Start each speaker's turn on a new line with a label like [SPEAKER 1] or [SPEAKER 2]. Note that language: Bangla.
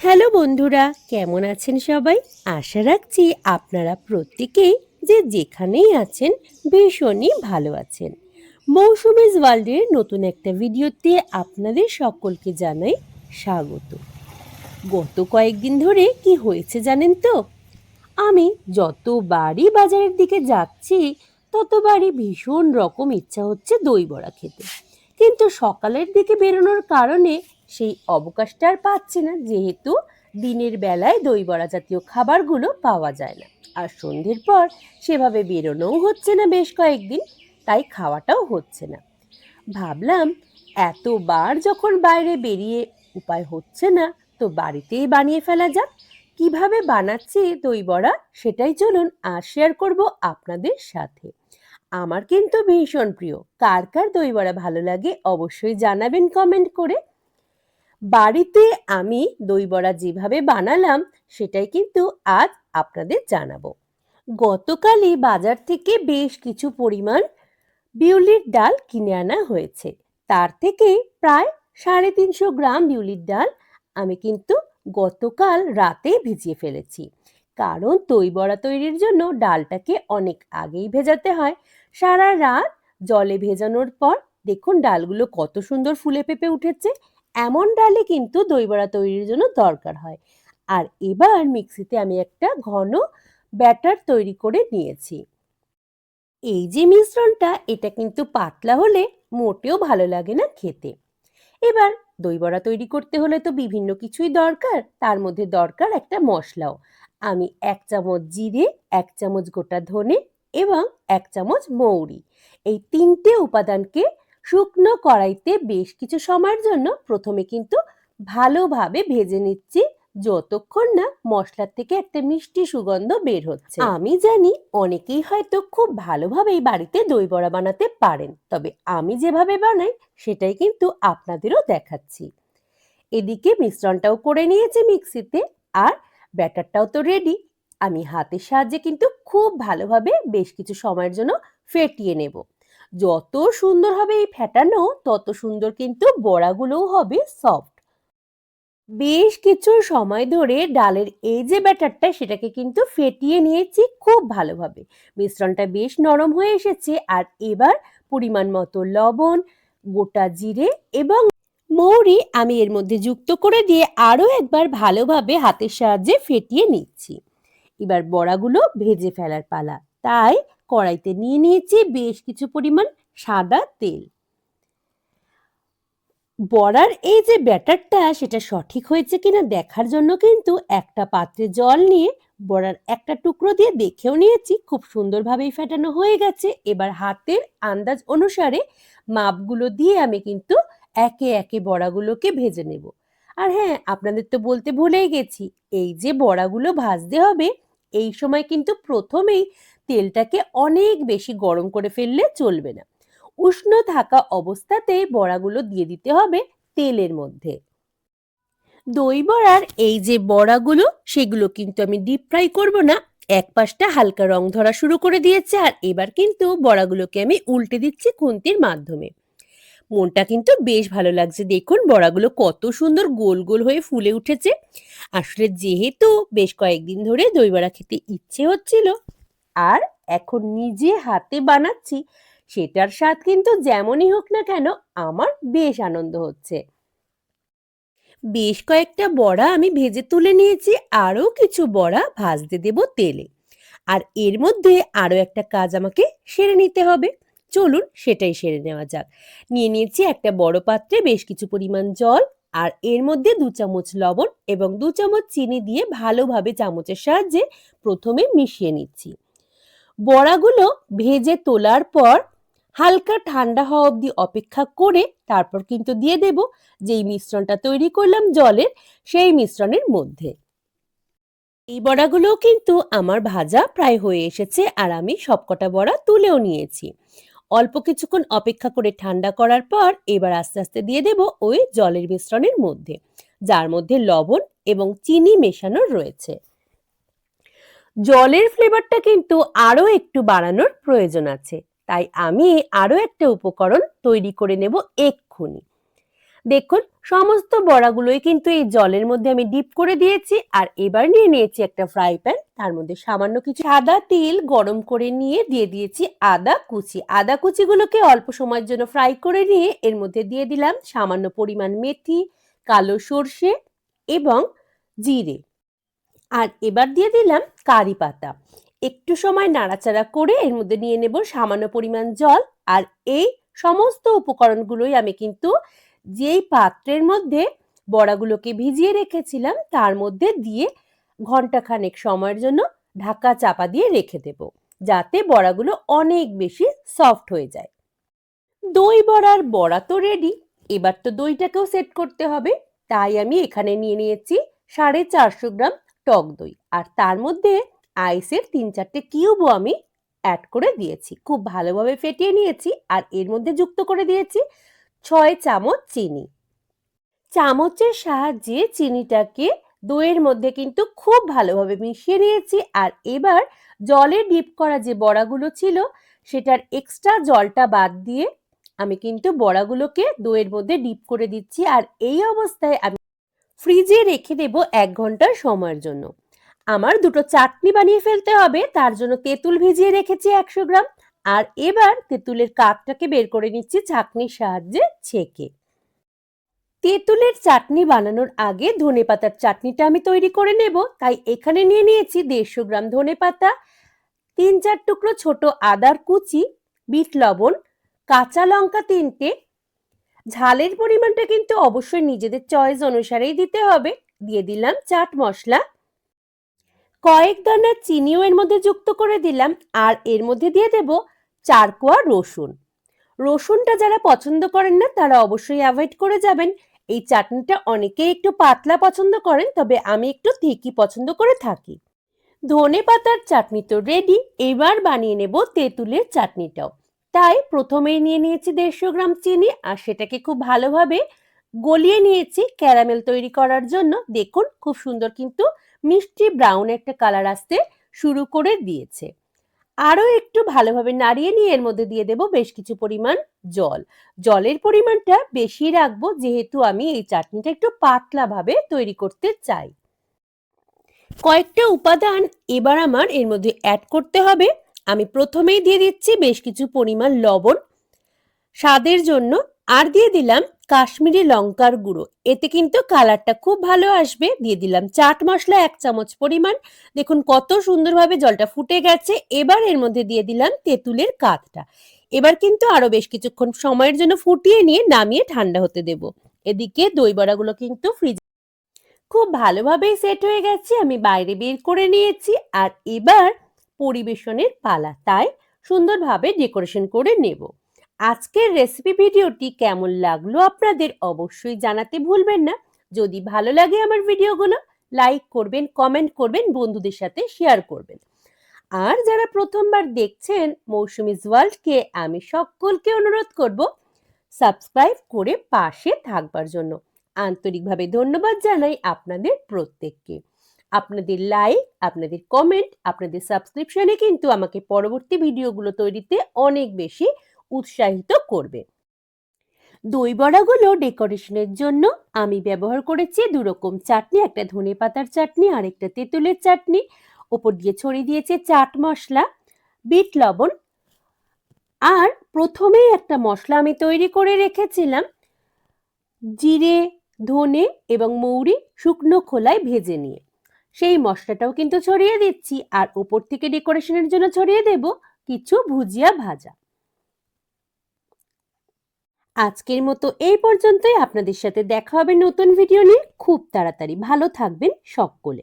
[SPEAKER 1] হ্যালো বন্ধুরা, কেমন আছেন সবাই? আশা রাখছি আপনারা প্রত্যেকেই যে যেখানেই আছেন ভীষণই ভালো আছেন। মৌসুমিজ ওয়ার্ল্ডের নতুন একটা ভিডিওতে আপনাদের সকলকে জানাই স্বাগত। গত কয়েকদিন ধরে কি হয়েছে জানেন তো? আমি যতবারই বাজারের দিকে যাচ্ছি, ততবারই ভীষণ রকম ইচ্ছা হচ্ছে দই বড়া খেতে। কিন্তু সকালের দিকে বেরোনোর কারণে সেই অবকাশটা আর পাচ্ছি না, যেহেতু দিনের বেলায় দই বড়া জাতীয় খাবারগুলো পাওয়া যায় না। আর সন্ধ্যের পর সেভাবে বেরোনোও হচ্ছে না বেশ কয়েকদিন, তাই খাওয়াটাও হচ্ছে না। ভাবলাম এতবার যখন বাইরে বেরিয়ে উপায় হচ্ছে না, তো বাড়িতেই বানিয়ে ফেলা যাক। কীভাবে বানাচ্ছি দই বড়া সেটাই চলুন আর শেয়ার করব আপনাদের সাথে। আমার কিন্তু ভীষণ প্রিয়। কার কার দই বড়া ভালো লাগে অবশ্যই জানাবেন কমেন্ট করে। বাড়িতে আমি দই বড়া যেভাবে বানালাম, সেটাই কিন্তু আজ আপনাদের জানাব। গতকালই বাজার থেকে বেশ কিছু পরিমাণ বিউলির ডাল কিনে আনা হয়েছে। তার থেকে প্রায় সাড়ে তিনশো গ্রাম বিউলির ডাল আমি কিন্তু গতকাল রাতে ভিজিয়ে ফেলেছি। কারণ দই বড়া তৈরির জন্য ডালটাকে অনেক আগেই ভেজাতে হয়। সারা রাত জলে ভেজানোর পর দেখুন ডালগুলো কত সুন্দর ফুলে পেঁপে উঠেছে। এমন ডালে কিন্তু দই বড়া তৈরির জন্য দরকার হয়। আর এবার মিক্সিতে আমি একটা ঘন ব্যাটার তৈরি করে নিয়েছি। এই যে মিশ্রণটা, এটা কিন্তু পাতলা হলে মোটেও ভালো লাগে না খেতে। এবার দই বড়া তৈরি করতে হলে তো বিভিন্ন কিছুই দরকার, তার মধ্যে দরকার একটা মশলাও। আমি এক চামচ জিরে, এক চামচ গোটা ধনে এবং এক চামচ মৌরি। এই তিনটে উপাদানকে শুকনো কড়াইতে বেশ কিছু সময়ের জন্য প্রথমে কিন্তু ভালোভাবে ভেজে নিচ্ছি। যতক্ষণ না মশলার থেকে একটা মিষ্টি সুগন্ধ বের হচ্ছে। আমি জানি অনেকেই হয়তো খুব ভালোভাবেই বাড়িতে দই বড়া বানাতে পারেন, তবে আমি যেভাবে বানাই সেটাই কিন্তু আপনাদেরও দেখাচ্ছি। এদিকে মিশ্রণটাও করে নিয়েছি মিক্সিতে, আর ব্যাটারটাও তো রেডি আমি হাতের সাহায্যে কিন্তু খুব ভালোভাবে বেশ কিছু সময়ের জন্য ফেটিয়ে নেব। যত সুন্দর হবে এই ফেটানো, তত সুন্দর কিন্তু বড়াগুলোও হবে সফট বেশ কিছু সময় ধরে ডালের এই যে ব্যাটারটা, সেটাকে কিন্তু ফেটিয়ে নিয়েছি খুব ভালোভাবে। মিশ্রণটা বেশ নরম হয়ে এসেছে আর এবার পরিমাণ মতো লবণ, গোটা জিরে এবং মৌরি আমি এর মধ্যে যুক্ত করে দিয়ে আরও একবার ভালোভাবে হাতের সাহায্যে ফেটিয়ে নিচ্ছি। এবার বড়াগুলো ভেজে ফেলার পালা। তাই কড়াইতে নিয়ে নিয়েছি বেশ কিছু পরিমাণ সাদা তেল। বড়ার এই যে ব্যাটারটা, সেটা সঠিক হয়েছে কিনা দেখার জন্য কিন্তু একটা পাত্রে জল নিয়ে বড়ার একটা টুকরো দিয়ে দেখেও নিয়েছি, খুব সুন্দরভাবেই ফেটানো হয়ে গেছে। এবার হাতের আন্দাজ অনুসারে মাপগুলো দিয়ে আমি কিন্তু একে একে বড়াগুলোকে ভেজে নেব। আর হ্যাঁ আপনাদের তো বলতে ভুলেই গেছি, এই যে বড়াগুলো ভাজতে হবে, এই সময় কিন্তু প্রথমেই তেলটাকে অনেক বেশি গরম করে ফেললে চলবে না। উষ্ণ থাকা অবস্থাতেই বড়াগুলো দিয়ে দিতে হবে তেলের মধ্যে। দই বড়ার এই যে বড়াগুলো, সেগুলো কিন্তু আমি ডিপ ফ্রাই করব না। এক পাশটা হালকা রং ধরা শুরু করে দিয়েছে আর এবার কিন্তু বড়াগুলোকে আমি উল্টে দিচ্ছি খুন্তির মাধ্যমে। মনটা কিন্তু বেশ ভালো লাগছে। দেখুন, বড়াগুলো কত সুন্দর গোল গোল হয়ে ফুলে উঠেছে। আসলে যেহেতু বেশ কয়েকদিন ধরে দই বড়া খেতে ইচ্ছে হচ্ছিল আর এখন নিজে হাতে বানাচ্ছি, সেটার স্বাদ কিন্তু যেমনই হোক না কেন আমার বেশ আনন্দ হচ্ছে। বেশ কয়েকটা বড়া আমি ভেজে তুলে নিয়েছি, আরও কিছু বড়া ভাজতে দেব তেলে। আর এর মধ্যে আরও একটা কাজ আমাকে সেরে নিতে হবে। চলুন সেটাই সেরে নেওয়া যাক। নিয়ে নিয়েছি একটা বড় পাত্রে বেশ কিছু পরিমাণ জল আর এর মধ্যে দু চামচ লবণ এবং দু চামচ চিনি দিয়ে ভালোভাবে চামচের সাহায্যে প্রথমে মিশিয়ে নিচ্ছি। বড়াগুলো ভেজে তোলার পর হালকা ঠান্ডা হওয়া অবধি অপেক্ষা করে তারপর কিন্তু দিয়ে দেব যেই মিশ্রণটা তৈরি করলাম জলের, সেই মিশ্রণের মধ্যে। এই বড়াগুলোও কিন্তু আমার ভাজা প্রায় হয়ে এসেছে আর আমি সবকটা বড়া তুলেও নিয়েছি। অল্প কিছুক্ষণ অপেক্ষা করে ঠান্ডা করার পর এবার আস্তে আস্তে দিয়ে দেব ওই জলের মিশ্রণের মধ্যে, যার মধ্যে লবণ এবং চিনি মেশানো রয়েছে। জলের ফ্লেভারটা কিন্তু আরও একটু বাড়ানোর প্রয়োজন আছে। তাই আমি আরও একটা উপকরণ তৈরি করে নেব এক্ষুনি। দেখুন, সমস্ত বড়াগুলোই কিন্তু এই জলের মধ্যে আমি ডিপ করে দিয়েছি আর এবার নিয়ে নিয়েছি একটা ফ্রাই প্যান তার মধ্যে সামান্য কিছু সাদা তেল গরম করে নিয়ে দিয়ে দিয়েছি আদা কুচি। আদা কুচিগুলোকে অল্প সময়ের জন্য ফ্রাই করে নিয়ে এর মধ্যে দিয়ে দিলাম সামান্য পরিমাণ মেথি, কালো সর্ষে এবং জিরে। আর এবার দিয়ে দিলাম কারি পাতা। একটু সময় নাড়াচাড়া করে এর মধ্যে নিয়ে নেব সামান্য পরিমাণ জল আর এই সমস্ত উপকরণগুলোই আমি কিন্তু যেই পাত্রের মধ্যে বড়াগুলোকে ভিজিয়ে রেখেছিলাম তার মধ্যে দিয়ে ঘন্টাখানেক সময়ের জন্য ঢাকা চাপা দিয়ে রেখে দেব যাতে বড়াগুলো অনেক বেশি সফট হয়ে যায়। দই বড়ার বড়া তো রেডি এবার তো দইটাকেও সেট করতে হবে। তাই আমি এখানে নিয়ে নিয়েছি সাড়ে চারশো গ্রাম টক দই। আর তার মধ্যে আইসের তিন চারটে কিউবও আমি অ্যাড করে দিয়েছি। খুব ভালোভাবে ফেটিয়ে নিয়েছি আর এর মধ্যে যুক্ত করে দিয়েছি ছয় চামচ চিনি। চামচের সাহায্যে চিনিটাকে দইয়ের মধ্যে কিন্তু খুব ভালোভাবে মিশিয়ে নিয়েছি আর এবার জলে ডিপ করা যে বড়াগুলো ছিল সেটার এক্সট্রা জলটা বাদ দিয়ে আমি কিন্তু বড়াগুলোকে দইয়ের মধ্যে ডিপ করে দিচ্ছি আর এই অবস্থায় আমি ফ্রিজে রেখে দেব এক ঘণ্টার সময়ের জন্য। আমার দুটো চাটনি বানিয়ে ফেলতে হবে, তার জন্য তেঁতুল ভিজিয়ে রেখেছি একশো গ্রাম। আর এবার তেঁতুলের কাপটাকে বের করে নিচ্ছি ছাঁকনির সাহায্যে ছেঁকে। তেঁতুলের চাটনি বানানোর আগে ধনে পাতার চাটনিটা আমি তৈরি করে নেব। তাই এখানে নিয়ে নিয়েছি দেড়শো গ্রাম ধনে পাতা, তিন চার টুকরো ছোট আদার কুচি, বিট লবণ, কাঁচা লঙ্কা তিনটে ঝালের পরিমাণটা কিন্তু অবশ্যই নিজেদের চয়েস অনুসারেই দিতে হবে। দিয়ে দিলাম চাট মশলা। কয়েক দানা চিনিও এর মধ্যে যুক্ত করে দিলাম আর এর মধ্যে দিয়ে দেব চার কোয়া রসুন। রসুনটা যারা পছন্দ করেন না, তারা অবশ্যই অ্যাভয়েড করে যাবেন। এই চাটনিটা অনেকেই একটু পাতলা পছন্দ করেন, তবে আমি একটু থিকি পছন্দ করে থাকি। ধনে পাতার চাটনি তো রেডি এবার বানিয়ে নেব তেঁতুলের চাটনিটাও। তাই প্রথমেই নিয়ে নিয়েছি দেড়শো গ্রাম চিনি আর সেটাকে খুব ভালোভাবে গলিয়ে নিয়েছি ক্যারামেল তৈরি করার জন্য। দেখুন খুব সুন্দর কিন্তু মিষ্টি ব্রাউন একটা কালার আসতে শুরু করে দিয়েছে। আরও একটু ভালোভাবে নাড়িয়ে নিয়ে এর মধ্যে দিয়ে দেব বেশ কিছু পরিমাণ জল। জলের পরিমাণটা বেশি রাখব যেহেতু আমি এই চাটনিটা একটু পাতলাভাবে তৈরি করতে চাই। কয়েকটা উপাদান এবার আমার এর মধ্যে অ্যাড করতে হবে। আমি প্রথমেই দিয়ে দিচ্ছি বেশ কিছু পরিমাণ লবণ। স্বাদের জন্য আর দিয়ে দিলাম কাশ্মীরি লঙ্কার গুঁড়ো। এতে কিন্তু কালারটা খুব ভালো আসবে। দিয়ে দিলাম চাট মশলা এক চামচ পরিমাণ। দেখুন কত সুন্দরভাবে জলটা ফুটে গেছে। এবার এর মধ্যে দিয়ে দিলাম তেঁতুলের কাতটা। এবার কিন্তু আরও বেশ কিছুক্ষণ সময়ের জন্য ফুটিয়ে নিয়ে নামিয়ে ঠান্ডা হতে দেব। এদিকে দই বড়াগুলো কিন্তু ফ্রিজ খুব ভালোভাবেই সেট হয়ে গেছে। আমি বাইরে বের করে নিয়েছি। আর এবার পরিবেশনের পালা, তাই সুন্দরভাবে ডেকোরেশন করে নেব। আজকের রেসিপি ভিডিওটি কেমন লাগল আপনাদের অবশ্যই জানাতে ভুলবেন না। যদি ভালো লাগে আমার ভিডিওগুলো লাইক করবেন কমেন্ট করবেন, বন্ধুদের সাথে শেয়ার করবেন। আর যারা প্রথমবার দেখছেন মৌসুমিজ ওয়ার্ল্ডকে আমি সকলকে অনুরোধ করব সাবস্ক্রাইব করে পাশে থাকবার জন্য। আন্তরিকভাবে ধন্যবাদ জানাই আপনাদের প্রত্যেককে। আপনাদের লাইক আপনাদের কমেন্ট আপনাদের সাবস্ক্রিপশনে কিন্তু আমাকে পরবর্তী ভিডিওগুলো তৈরিতে অনেক বেশি উৎসাহিত করবে। দই বড়াগুলো ডেকোরেশনের জন্য আমি ব্যবহার করেছি দু রকম চাটনি, একটা ধনে পাতার চাটনি আর একটা তেঁতুলের চাটনি, ওপর দিয়ে ছড়িয়ে দিয়েছে চাট মশলা, বিট লবণ, আর প্রথমেই একটা মশলা আমি তৈরি করে রেখেছিলাম, জিরে, ধনে এবং মৌরি শুকনো খোলায় ভেজে নিয়ে। সেই মশলাটাও কিন্তু ছড়িয়ে দিচ্ছি আর ওপর থেকে ডেকোরেশনের জন্য ছড়িয়ে দেব কিছু ভুজিয়া ভাজা। আজকের মতো এই পর্যন্তই। আপনাদের সাথে দেখা হবে নতুন ভিডিও নিয়ে। খুব তাড়াতাড়ি। ভালো থাকবেন সকলে।